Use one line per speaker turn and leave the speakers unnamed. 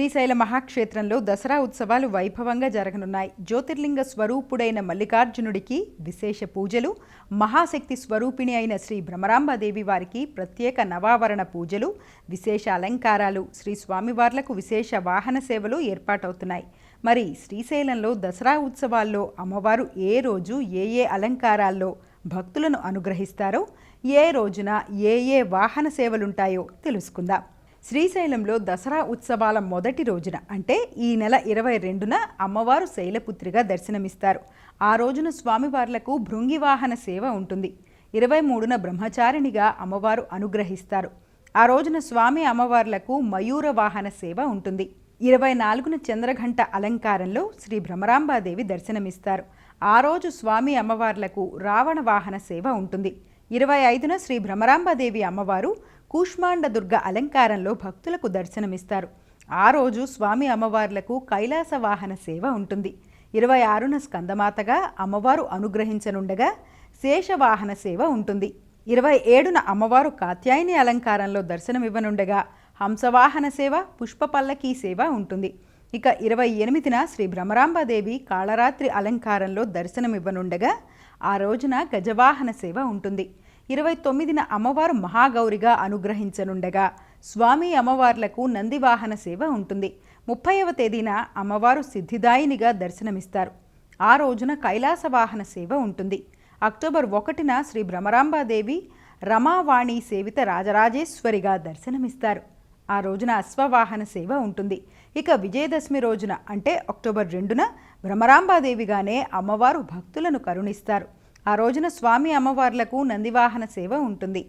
శ్రీశైల మహాక్షేత్రంలో దసరా ఉత్సవాలు వైభవంగా జరగనున్నాయి. జ్యోతిర్లింగ స్వరూపుడైన మల్లికార్జునుడికి విశేష పూజలు మహాశక్తి స్వరూపిణి అయిన శ్రీ భ్రమరాంబాదేవి వారికి ప్రత్యేక నవావరణ పూజలు విశేష అలంకారాలు శ్రీ స్వామివార్లకు విశేష వాహన సేవలు ఏర్పాటవుతున్నాయి. మరి శ్రీశైలంలో దసరా ఉత్సవాల్లో అమ్మవారు ఏ రోజు ఏ ఏ అలంకారాల్లో భక్తులను అనుగ్రహిస్తారో ఏ రోజున ఏ ఏ వాహన సేవలుంటాయో తెలుసుకుందాం. శ్రీశైలంలో దసరా ఉత్సవాల మొదటి రోజున అంటే ఈ నెల ఇరవై రెండున అమ్మవారు శైలపుత్రిగా దర్శనమిస్తారు. ఆ రోజున స్వామివార్లకు భృంగివాహన సేవ ఉంటుంది. ఇరవై మూడున బ్రహ్మచారిణిగా అమ్మవారు అనుగ్రహిస్తారు. ఆ రోజున స్వామి అమ్మవార్లకు మయూర వాహన సేవ ఉంటుంది. ఇరవై నాలుగున చంద్రఘంట అలంకారంలో శ్రీ భ్రమరాంబాదేవి దర్శనమిస్తారు. ఆ రోజు స్వామి అమ్మవార్లకు రావణ వాహన సేవ ఉంటుంది. ఇరవై ఐదున శ్రీ భ్రమరాంబదేవి అమ్మవారు కూష్మాండ దుర్గ అలంకారంలో భక్తులకు దర్శనమిస్తారు. ఆ రోజు స్వామి అమ్మవార్లకు కైలాస వాహన సేవ ఉంటుంది. ఇరవై ఆరున స్కందమాతగా అమ్మవారు అనుగ్రహించనుండగా శేషవాహన సేవ ఉంటుంది. ఇరవై ఏడున అమ్మవారు కాత్యాయని అలంకారంలో దర్శనమివ్వనుండగా హంసవాహన సేవ పుష్ప పల్లకీ సేవ ఉంటుంది. ఇక ఇరవై ఎనిమిదిన శ్రీ భ్రమరాంబాదేవి కాళరాత్రి అలంకారంలో దర్శనమివ్వనుండగా ఆ రోజున గజవాహన సేవ ఉంటుంది. ఇరవై తొమ్మిదిన అమ్మవారు మహాగౌరిగా అనుగ్రహించనుండగా. స్వామి అమ్మవార్లకు నందివాహన సేవ ఉంటుంది. ముప్పైవ తేదీన అమ్మవారు సిద్ధిదాయినిగా దర్శనమిస్తారు. ఆ రోజున కైలాస వాహన సేవ ఉంటుంది. అక్టోబర్ ఒకటిన శ్రీ భ్రమరాంబాదేవి రమావాణి సేవిత రాజరాజేశ్వరిగా దర్శనమిస్తారు. ఆ రోజున అశ్వవాహన సేవ ఉంటుంది. ఇక విజయదశమి రోజున అంటే అక్టోబర్ రెండున భ్రమరాంబాదేవిగానే అమ్మవారు భక్తులను కరుణిస్తారు. ఆ రోజున స్వామి అమ్మవార్లకు నందివాహన సేవ ఉంటుంది.